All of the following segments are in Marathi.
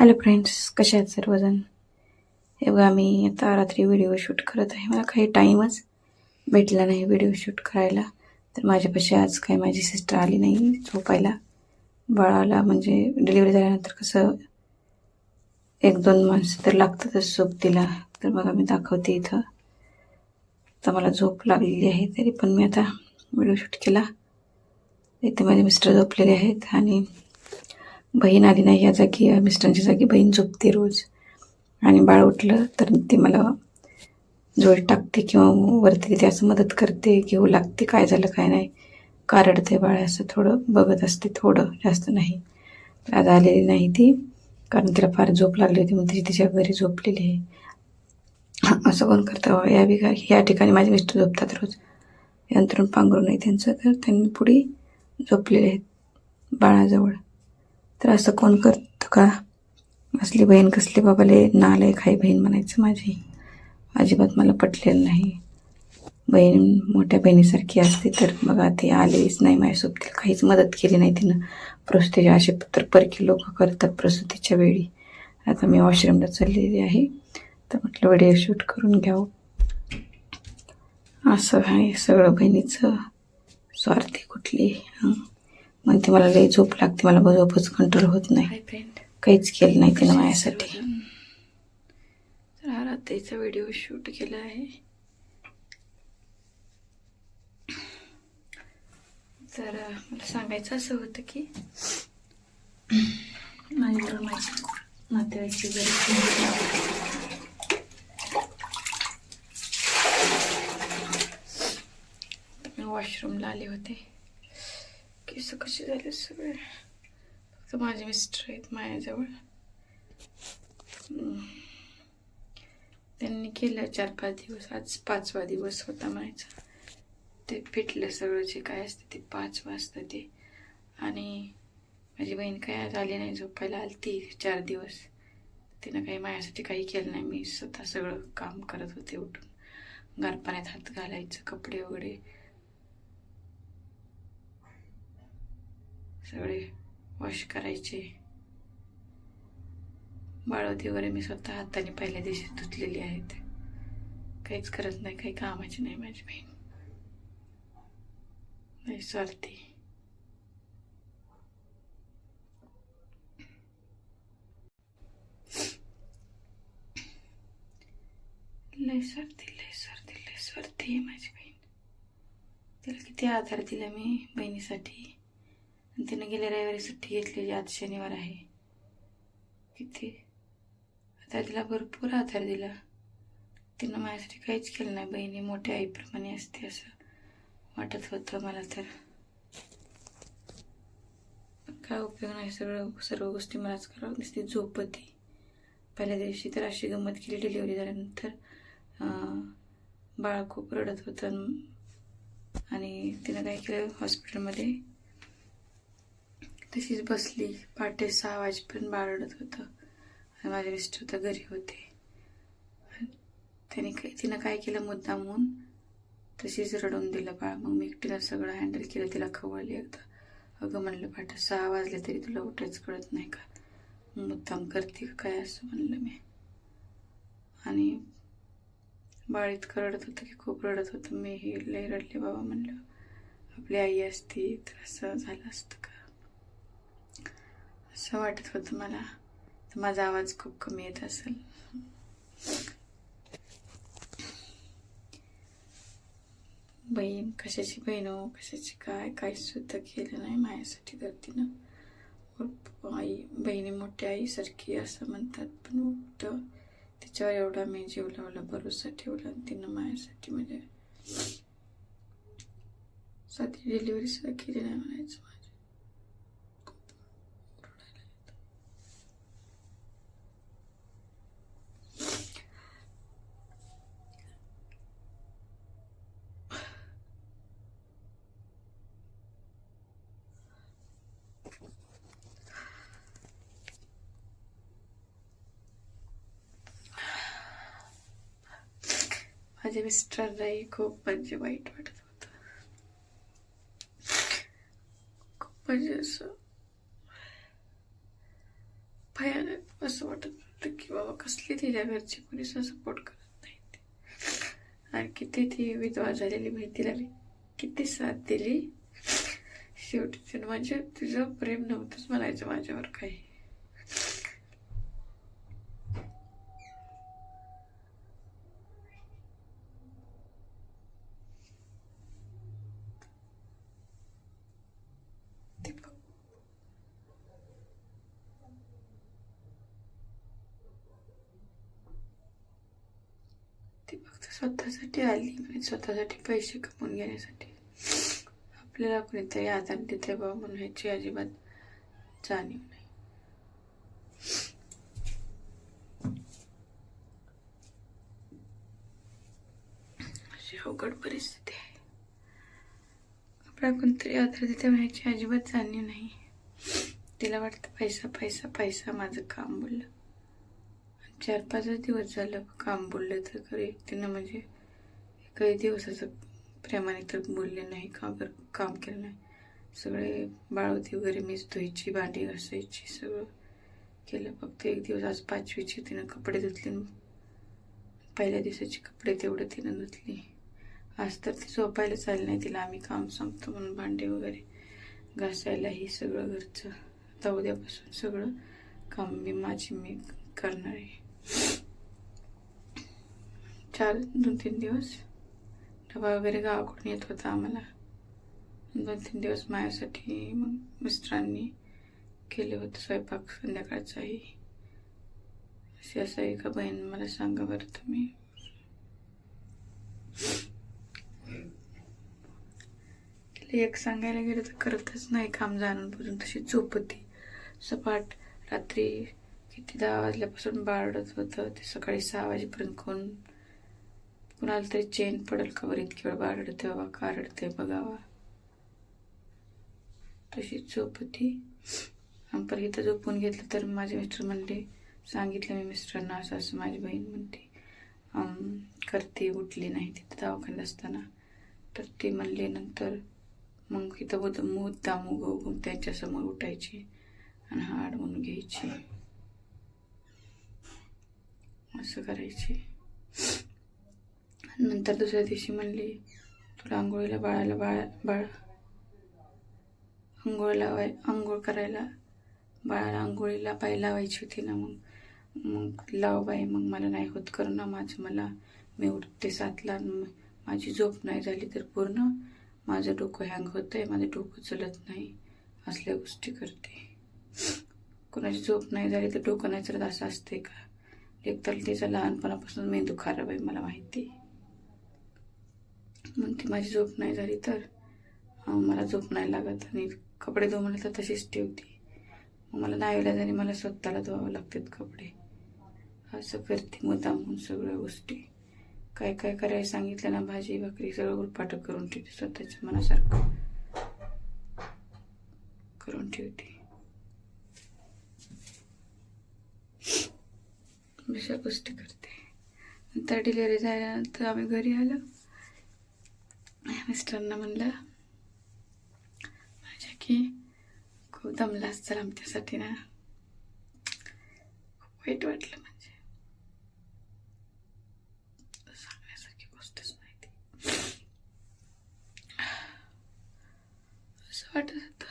हॅलो फ्रेंड्स कसे आहेत सर्वजण? हे बघा मी आता रात्री व्हिडिओ शूट करत आहे. मला काही टाईमच भेटला नाही व्हिडिओ शूट करायला. तर माझ्यापाशी आज काही माझी सिस्टर आली नाही झोपायला. बाळाला म्हणजे डिलिव्हरी झाल्यानंतर कसं एक दोन माणसं तर लागतातच झोप तिला. तर बघा मी दाखवते इथं. तर मला झोप लागलेली आहे तरी पण मी आता व्हिडिओ शूट केला. इथे माझे मिस्टर झोपलेले आहेत आणि बहीण आली नाही या जागी मिस्टरांची मिस्टरांच्या जागी. बहीण झोपते रोज. आणि बाळ उठलं तर ते मला जोड टाकते किंवा वरती ते असं मदत करते घेऊ लागते काय झालं काय नाही. का रडते बाळ असं थोडं बघत असते थोडं जास्त नाही. आज आलेली नाही ती कारण तिला फार झोप लागली होती म्हणून ती तिच्या घरी झोपलेली आहे. असं कोण करतं? बाबा या बिघा या ठिकाणी माझे मिस्टर झोपतात रोज. यंत्रण पांघरून आहे त्यांचं तर त्यांनी पुढे झोपलेले आहेत बाळाजवळ. तर असं कोण करतं का? असली बहीण कसली बाबाले नालायक आहे बहीण म्हणायचं माझी? अजिबात मला पटलेलं नाही. बहीण मोठ्या बहिणीसारखी असते तर बघा ती आलीच नाही माझ्यासोबत तिला काहीच मदत केली नाही तिनं. प्रसूतीच्या असे तर परकी लोक करतात प्रसूतीच्या वेळी. आता मी वॉशरूमला चाललेली आहे. तर म्हटलं व्हिडिओ शूट करून घ्यावं. असं आहे सगळं बहिणीचं. स्वार्थी कुठली? हं. म्हणते मला लई झोप लागते मला झोपच कंट्रोल होत नाही. काहीच केलं नाही तिनं माझ्यासाठी. तर हा रात्रीचा व्हिडिओ शूट केला आहे. तर मला सांगायचं असं होतं की माझ्याकडं माझी नातेवाईकची गरज वॉशरूमला आले होते. केस कसे झाले सगळे फक्त माझे मिस्टर आहेत माझ्याजवळ. त्यांनी केलं चार पाच दिवस आज पाचवा दिवस होता म्हणायचा. ते फिटलं सगळं जे काय असतं ते पाच वाजता ते. आणि माझी बहीण काय आज आली नाही झोपायला आली ती चार दिवस. तिनं काही माझ्यासाठी काही केलं नाही. मी स्वतः सगळं काम करत होते उठून. गारपाण्यात हात घालायचं कपडे वगैरे सगळे वॉश करायचे. बाळवती वगैरे मी स्वतः हाताने पहिल्या दिवशी धुतलेली आहेत. काहीच करत नाही काही कामाची नाही माझी बहीण. नाही स्वार्थी. लय स्वार्थी लय स्वार्थी लय स्वार्थी आहे माझी बहीण. तिला किती आधार दिला मी बहिणीसाठी. आणि तिनं गेल्या रविवारी सुट्टी घेतलेली आज शनिवार आहे. किती? आता तिला भरपूर आधार दिला. तिनं माझ्यासाठी काहीच केलं नाही बहिणी मोठ्या आईप्रमाणे असते असं वाटत होतं मला तर. काय उपयोग नाही सगळं सर्व गोष्टी मलाच करावं दिसते झोपती पहिल्या दिवशी तर अशी गंमत केली डिलिव्हरी झाल्यानंतर. बाळ खूप रडत होतं. आणि तिनं काय केलं हॉस्पिटलमध्ये तशीच बसली. पहाटे सहा वाजेपर्यंत बाळ रडत होतं. आणि माझे मिस्टर तर घरी होते. त्याने काय तिनं काय केलं मुद्दामून तशीच रडून दिलं. बाळ मग मी एकटीनं सगळं हँडल केलं. तिला खवळली एकदा. अगं म्हणलं पाठ सहा वाजले तरी तुला उठायच कळत नाही का? मुद्दाम करते का काय असं म्हणलं मी. आणि बाळ इतकं रडत होतं की खूप रडत होतं. मी हे लय रडले बाबा म्हणलं. आपली आई असती तर असं झालं असतं का? असं वाटत होतं मला. तर माझा आवाज खूप कमी येत असेल. बहीण कशाची बहीण हो? कशाची काय? काही सुद्धा केलं नाही माझ्यासाठी तर तिनं. आई बहिणी मोठ्या आईसारखी असं म्हणतात. पण उलट तिच्यावर एवढा मी जीव लावला भरोसा ठेवला आणि तिनं माझ्यासाठी म्हणजे साधी डिलिव्हरी सुद्धा केली नाही म्हणायचं. म्हणजे माझ्या मिस्टरांनाही खूप म्हणजे वाईट वाटत होतं. खूप म्हणजे असं भयानक असं वाटत होतं की बाबा कसली तिच्या घरची कोणीच सपोर्ट करत नाही आणि किती ती विधवा झालेली माहितीला मी किती साथ दिली. शेवटी तिने म्हणजे तुझं प्रेम नव्हतंच म्हणायचं माझ्यावर काही दीपक ती फक्त स्वतःसाठी आली म्हणजे स्वतःसाठी पैसे कमवून घेण्यासाठी. आपल्याला कोणीतरी आधार देते बाबा म्हणून ह्याची अजिबात जाणीव नाही. अशी अवघड परिस्थिती आहे. आपला कोणतरी आधार देते ह्याची अजिबात जाणीव नाही. तिला वाटतं पैसा पैसा पैसा माझं काम बोललं. चार पाचच दिवस झालं काम बोललं तर खरं तिनं म्हणजे काही दिवसाचं प्रेमाने तर बोलले नाही का बरं काम केलं नाही. सगळे बाळवती वगैरे मीच धुवायची भांडी घासायची सगळं केलं. फक्त एक दिवस आज पाचवीची तिनं कपडे धुतले. पहिल्या दिवसाचे कपडे तेवढं तिनं धुतली. आज तर ती झोपायला चालली नाही तिला आम्ही काम सांगतो म्हणून भांडे वगैरे घासायला ही सगळं घरचं. आता उद्यापासून सगळं काम मी माझी मी करणार आहे. चार दोन तीन दिवस. डबा वगैरे गावाकडून येत होता आम्हाला. दोन तीन दिवस माझ्यासाठी मग मिस्टरांनी केले होते स्वयंपाक संध्याकाळचाही. अशी असं एका का बहीण मला सांगा बरं तुम्ही. एक सांगायला गेलं तर करतच नाही काम जाणून बुजून तशी झोप होती. सपाट रात्री किती दहा वाजल्यापासून बाळडत होतं. ते सकाळी सहा वाजेपर्यंत कोण कुणाला तरी चेन पडेल का बरं? इतकी वेळ बारडते बाबा कारडते बघावा. तशीच झोप होती. आणि परत इथं झोपून घेतलं तर माझे मिस्टर म्हणले सांगितलं मी मिस्टरांना असं असं माझी बहीण म्हणते. करते उठली नाही तिथं दवाखान्यात असताना. तर ती म्हणले नंतर मग इथं बोध मुद्दाम उगं त्यांच्यासमोर उठायची आणि हाड म्हणून घ्यायची. असं करायची. नंतर दुसऱ्या दिवशी म्हणली तुला आंघोळीला बाळाला बाळ बाळ आंघोळ लावाय आंघोळ करायला बाळाला आंघोळीला पाय लावायची होती ना मग मग लाव बाई मग मला नाही होत कर ना माझं मला मी उठते सातला माझी झोप नाही झाली तर पूर्ण माझं डोकं हँग होतं आहे माझं डोकं चलत नाही असल्या गोष्टी करते. कोणाची झोप नाही झाली तर डोकं नाही चलत असं असते का? एक तर तिचा लहानपणापासून मेंदू खराब आहे मला माहिती. मग ती माझी झोप नाही झाली तर मला झोप नाही लागत. आणि कपडे धुवून तर तशीच ठेवते. मग मला नाही जरी मला स्वतःला धुवावं लागतात कपडे. असं करते मुद्दामून सगळ्या गोष्टी. काय काय करायला सांगितलं ना भाजी भाकरी सगळं उलपाटक करून ठेवते स्वतःच्या मनासारखं. करून ठेवते. अशा गोष्टी करते. नंतर डिलेवरी झाल्यानंतर आम्ही घरी आलो. मिस्टरांना म्हणलं माझ्या की खूप दमला असतं आमच्यासाठी ना. खूप वाईट वाटलं म्हणजे. सांगण्यासारखी गोष्टच नाही ती. असं वाटत होतं.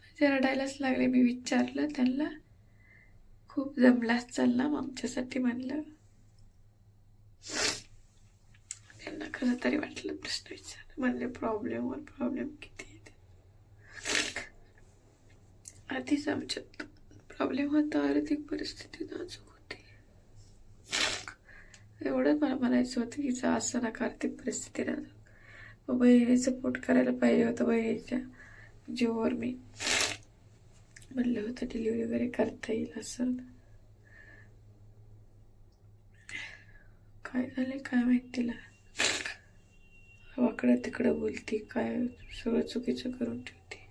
म्हणजे रडायलाच लागले. मी विचारलं त्यांना खूप जमलाच चालला आमच्यासाठी? म्हणलं. त्यांना कसं तरी वाटलं प्रश्न विचार म्हणले प्रॉब्लेमवर प्रॉब्लेम किती येते आधीच आमच्यात प्रॉब्लेम होता आर्थिक परिस्थिती नाजूक होती. एवढंच मला म्हणायचं होतं की जा असं नका आर्थिक परिस्थिती नाजूक मग बहिणीने सपोर्ट करायला पाहिजे होतं. बहिणीच्या जीवावर मी म्हणलं होतं डिलिव्हरी वगैरे करता येईल असं. काय झालं काय माहिती तिला. वाकडं तिकडं बोलते काय सगळं चुकीचं करून ठेवते.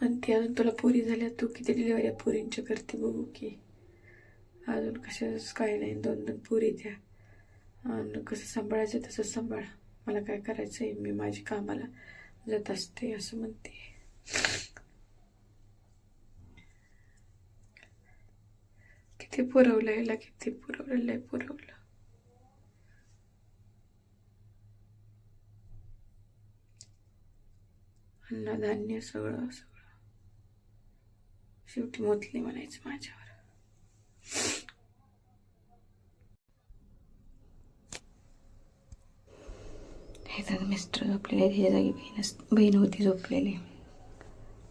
म्हणते अजून तुला पुरी झाल्या तू किती डिलिव्हरी पोरींच्या करते बघू की. अजून कशाच काही नाही दोन दोन पुरी द्या. आणि कसं सांभाळायचं तसं सांभाळा. मला काय करायचं आहे मी माझी कामाला जात असते असं म्हणते. किती पुरवलं याला किती पुरवलं आहे पुरवलं. अन्नधान्य सगळं सगळं. शेवटी मोतली म्हणायचं माझ्यावर. हे तर मिस्टर झोपलेले आहेत, जागी बहीण अस- बहीण होती झोपलेली.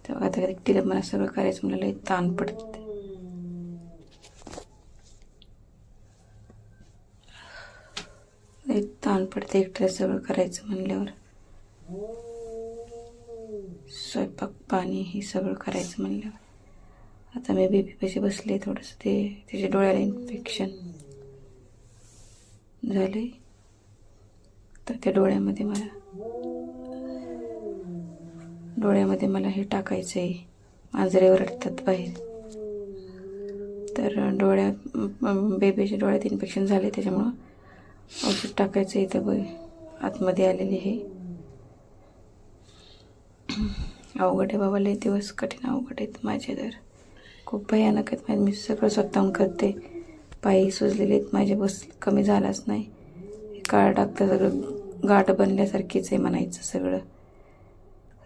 तेव्हा आता तिला मला सगळं करायचं मला लई ताण पडतं लई ताण पडते एकटीला सगळं करायचं म्हणल्यावर. स्वयंपाक पाणी हे सगळं करायचं म्हणल्यावर. आता मी बेबी पैसे बसले थोडंसं ते त्याच्या डोळ्याला इन्फेक्शन झाले तर त्या डोळ्यामध्ये मला डोळ्यामध्ये मला हे टाकायचं आहे मांजरे ओरडतात बाहेर. तर डोळ्यात बेबीच्या डोळ्यात इन्फेक्शन झाले त्याच्यामुळं. औषध टाकायचं इथं बघ. आतमध्ये आलेले हे. अवघड आहे बाबा लय दिवस कठीण अवघड आहेत माझे तर. खूप भयानक आहेत माझे. मी सगळं स्वतःहून करते. पायी सुजलेले आहेत. माझे बस कमी झालाच नाही. काळ टाकता सगळं गाठ बनल्यासारखीच आहे म्हणायचं सगळं.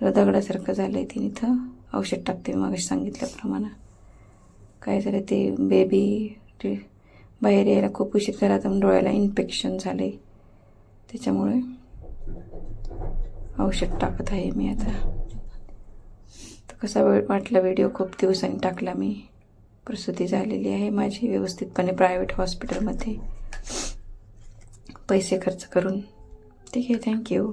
सगळं दगडासारखं झालं आहे तिने इथं. औषध टाकते मी मागे सांगितल्याप्रमाणे. काय झालं ते? बेबी बाहेर यायला खूप उशीर झाला तर डोळ्याला इन्फेक्शन झाले. त्याच्यामुळे औषध टाकत आहे मी आता. तर कसा वेळ वाटला व्हिडिओ खूप दिवसांनी टाकला मी. प्रसूती झालेली आहे माझी व्यवस्थितपणे प्रायव्हेट हॉस्पिटलमध्ये पैसे खर्च करून. ठीक आहे थँक्यू